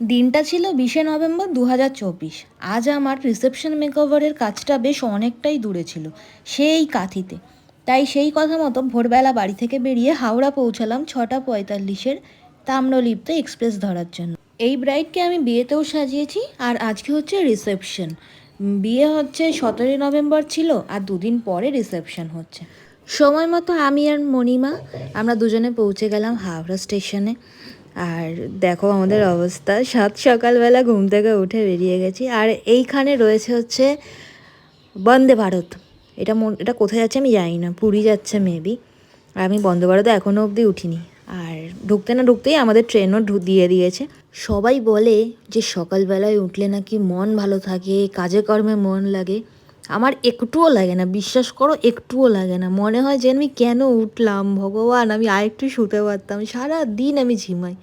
দিনটা ছিল বিশে নভেম্বর দু হাজার চব্বিশ। আজ আমার রিসেপশন মেকওভারের কাজটা বেশ অনেকটাই দূরে ছিল, সেই কাঁথিতে। তাই সেই কথা মতো ভোরবেলা বাড়ি থেকে বেরিয়ে হাওড়া পৌঁছালাম ছটা পঁয়তাল্লিশের তাম্রলিপ্ত এক্সপ্রেস ধরার জন্য। এই ব্রাইডকে আমি বিয়েতেও সাজিয়েছি আর আজকে হচ্ছে রিসেপশন। বিয়ে হচ্ছে সতেরোই নভেম্বর ছিল আর দুদিন পরে রিসেপশন হচ্ছে। সময় মতো আমি আর মণিমা আমরা দুজনে পৌঁছে গেলাম হাওড়া স্টেশনে। আর দেখো আমাদের অবস্থা। সাত সকালবেলা ঘুম থেকে উঠে বেরিয়ে গেছি। আর এইখানে রয়েছে হচ্ছে বন্দে ভারত। এটা মন- এটা কোথায় যাচ্ছে আমি জানি না। পুরী যাচ্ছে মেবি আর আমি বন্দে ভারতে এখনও অবধি উঠিনি। আর ঢুকতে না ঢুকতেই আমাদের ট্রেনও ঢু- দিয়ে দিয়েছে। সবাই বলে যে সকালবেলায় উঠলে নাকি মন ভালো থাকে কাজে কর্মে মন লাগে। আমার একটুও লাগে না, বিশ্বাস করো, একটুও লাগে না। মনে হয় যে আমি কেন উঠলাম, ভগবান, আমি আরেকটু শুতে পারতাম সারা দিন আমি ঝিমাই।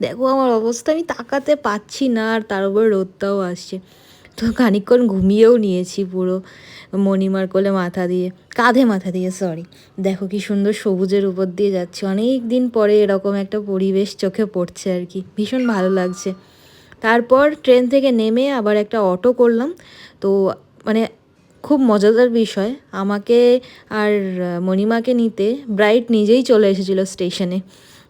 দেখো আমার অবস্থা, আমি তাকাতে পাচ্ছি না, আর তার উপর রোদটাও আসছে। তো খানিকক্ষণ ঘুমিয়েও নিয়েছি পুরো, মণিমার কোলে মাথা দিয়ে, কাঁধে মাথা দিয়ে সরি দেখো কি সুন্দর সবুজের উপর দিয়ে যাচ্ছে। অনেক দিন পরে এরকম একটা পরিবেশ চোখে পড়ছে আর কি। ভীষণ ভালো লাগছে। তারপর ট্রেন থেকে নেমে আবার একটা অটো করলাম। তো মানে খুব মজাদার বিষয়। আমাকে আর মণিমাকে নিতে ব্রাইট নিজেই চলে এসেছিল স্টেশনে।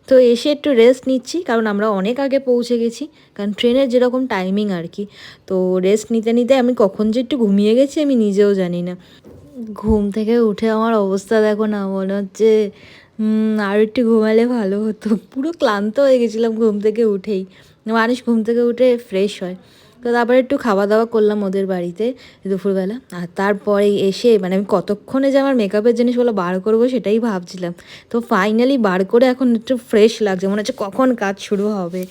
তো এসে একটু রেস্ট নিচ্ছি, কারণ আমরা অনেক আগে পৌঁছে গেছি, কারণ ট্রেনের যেরকম টাইমিং আর কি। তো রেস্ট নিতে নিতে আমি কখন যে একটু ঘুমিয়ে গেছি আমি নিজেও জানি না। ঘুম থেকে উঠে আমার অবস্থা দেখো না, মনে হচ্ছে আরও একটু ঘুমালে ভালো হতো। পুরো ক্লান্ত হয়ে গেছিলাম ঘুম থেকে উঠেই। মানুষ ঘুম থেকে উঠে ফ্রেশ হয়। তো তারপরে একটু খাওয়া দাওয়া করলাম ওদের বাড়িতে দুপুরবেলা। আর তারপরে এসে মানে আমি কতক্ষণে যে আমার মেকআপের জিনিসগুলো বার করব সেটাই ভাবছিলাম। তো ফাইনালি বার করে এখন একটু ফ্রেশ লাগছে, মনে হচ্ছে কখন কাজ শুরু হবে।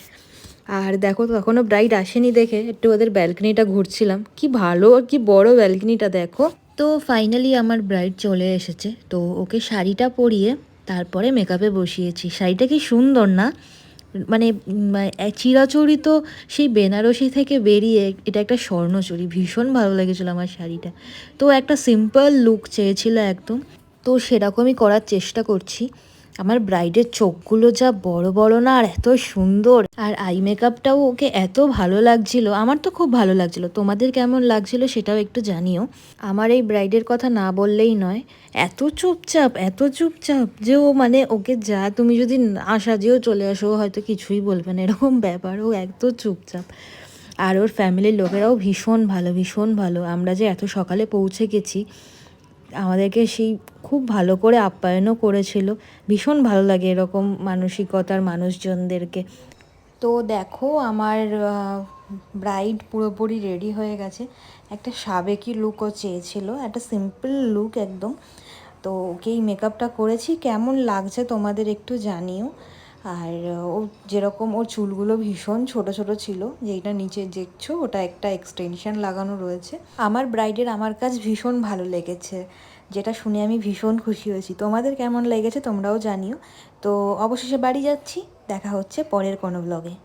আর দেখো তখনও ব্রাইড আসেনি দেখে, একটু ওদের ব্যালকনিটা ঘুরছিলাম। কি ভালো আর কি বড় ব্যালকনিটা দেখো। তো ফাইনালি আমার ব্রাইড চলে এসেছে। তো ওকে শাড়িটা পরিয়ে তারপরে মেকআপে বসিয়েছি। শাড়িটা কি সুন্দর না? মানে চিরাচরিত সেই বেনারসি থেকে বেরিয়ে এটা একটা স্বর্ণচুরি। ভীষণ ভালো লেগেছিলো আমার শাড়িটা। তো একটা সিম্পল লুক চেয়েছিল একদম। তো সেরকমই করার চেষ্টা করছি। আমার ব্রাইডের চোখগুলো যা বড় বড় না, আর এত সুন্দর। আর আই মেকআপটাও ওকে এত ভালো লাগছিল। আমার তো খুব ভালো লাগছিল। তোমাদের কেমন লাগছিল সেটাও একটু জানিও। আমার এই ব্রাইডের কথা না বললেই নয়, এত চুপচাপ এত চুপচাপ যে ও মানে ওকে যা, তুমি যদি না সাজিয়েও চলে আসো হয়তো কিছুই বলবে না। এরকম ব্যাপার, ও এত চুপচাপ। আর ওর ফ্যামিলির লোকেরাও ভীষণ ভালো ভীষণ ভালো। আমরা যে এত সকালে পৌঁছে গেছি আমাদেরকে সেই খুব ভালো করে আপ্যায়নও করেছিল। ভীষণ ভালো লাগে এরকম মানসিকতার মানুষজনদেরকে। তো দেখো, আমার ব্রাইড পুরোপুরি রেডি হয়ে গেছে। একটা সাবেকি লুকও চেয়েছিল, একটা সিম্পল লুক একদম। তো ওকেই মেকআপটা করেছি। কেমন লাগছে তোমাদের একটু জানিও। আর ও যেরকম ওর চুলগুলো ভীষণ ছোট ছোট ছিল যেটা নিচে দেখছ, ওটা একটা এক্সটেনশন লাগানো রয়েছে। আমার ব্রাইডের আমার কাজ ভীষণ ভালো লেগেছে, যেটা শুনে আমি ভীষণ খুশি হয়েছি। তোমাদের কেমন লেগেছে তোমরাও জানিও। তো অবশেষে বাড়ি যাচ্ছি, দেখা হচ্ছে পরের কোনো ব্লগে